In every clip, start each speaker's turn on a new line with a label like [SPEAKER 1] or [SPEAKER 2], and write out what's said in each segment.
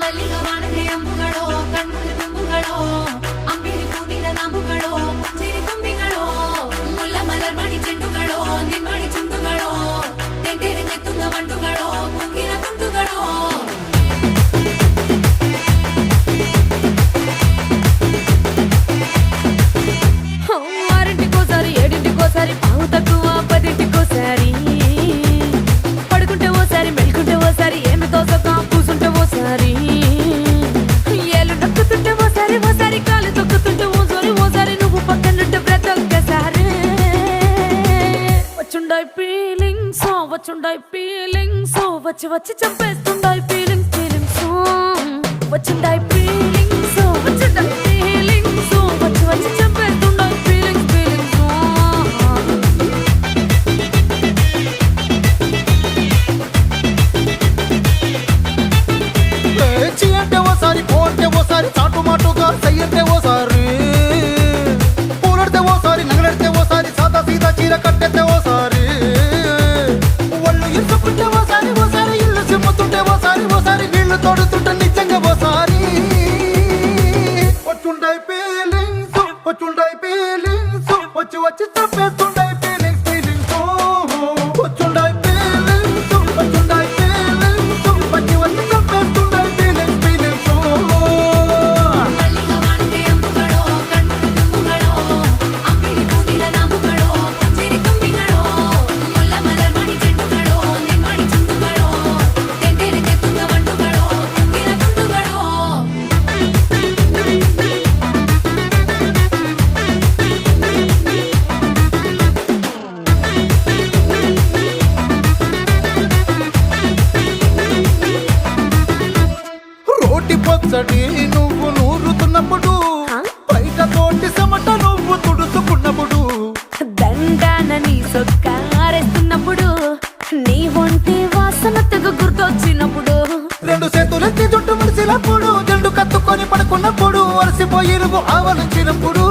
[SPEAKER 1] മല്ലികവാണലെ അമ്പുകളോ കണ്ണുകൾ തുമ്പുകളോ അമ്പിരി പൂവിന നാമ്പുകളോ പുഞ്ചിരി തുമ്പികളോ മുല്ല മലർ മണി ചെണ്ടുകളോ നിന്മണി ചുണ്ടുകളോ തെണ്ടെറിഞ്ഞെത്തുന്ന വണ്ടുകളോ പൊങ്കിന തുണ്ടുകളോ వచ్చుండాయి ఫీలింగ్స్ oh, వచ్చుండాయి ఫీలింగ్స్ oh, వచ్చి వచ్చి చంపేస్తుండాయి ఫీలింగ్స్ ఫీలింగ్స్ oh, వచ్చుండాయి ఫీలింగ్స్
[SPEAKER 2] ఓసారి నీళ్ళు తోడుతుంటే నిజంగా ఓసారి. వచ్చుండై ఫీలింగ్స్ వచ్చుండై ఫీలింగ్స్ వచ్చి వచ్చి తప్పేస్తుండాయి పచ్చడి నువ్వు నూరుతున్నప్పుడు బయట తోటి సమట నువ్వు తుడుచుకున్నప్పుడు
[SPEAKER 1] దండానని సొక్కారేస్తున్నప్పుడు నీ ఒంటి వాసన తెగ గుర్తొచ్చినప్పుడు.
[SPEAKER 2] రెండు చేతులెత్తి జుట్టు ముడిసినప్పుడు జండు కత్తుకొని పడుకున్నప్పుడు అలసిపోయి నువ్వు ఆవలించినప్పుడు.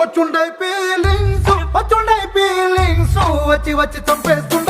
[SPEAKER 2] వచ్చుండాయి ఫీలింగ్స్ వచ్చుండాయి ఫీలింగ్స్ వచ్చి వచ్చి చంపేస్తుండాయి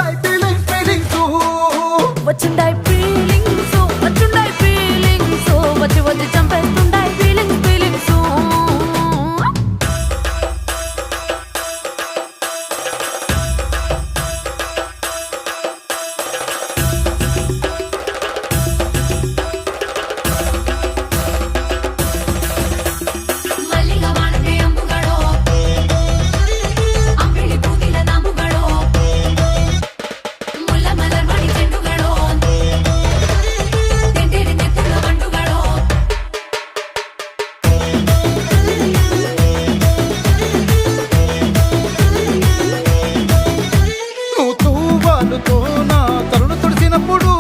[SPEAKER 2] తూవాలుతో నా తరుడు తుడిసినప్పుడు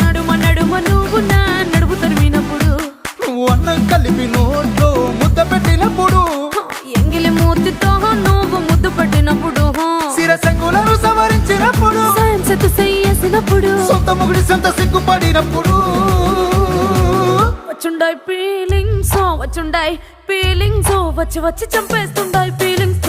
[SPEAKER 1] నడుమ నడుమ నువ్వు నా నడుపు తరిమినప్పుడు
[SPEAKER 2] నువ్వు అన్నం కలిపి నోట్లో ముద్ద పెట్టినప్పుడు
[SPEAKER 1] ఎంగిలి మూతితో నువ్వు ముద్దు పట్టినప్పుడు
[SPEAKER 2] సిరసంగులను సవరించినప్పుడు
[SPEAKER 1] సాయం సెత్తు చెయ్యేసినప్పుడు
[SPEAKER 2] సొంత ముగుడి సొంత సిగ్గుపడినప్పుడు
[SPEAKER 1] వచ్చుండాయి ఫీలింగ్స్ వచ్చుండాయి ఫీలింగ్స్ వచ్చి వచ్చి చంపేస్తుండాయి ఫీలింగ్స్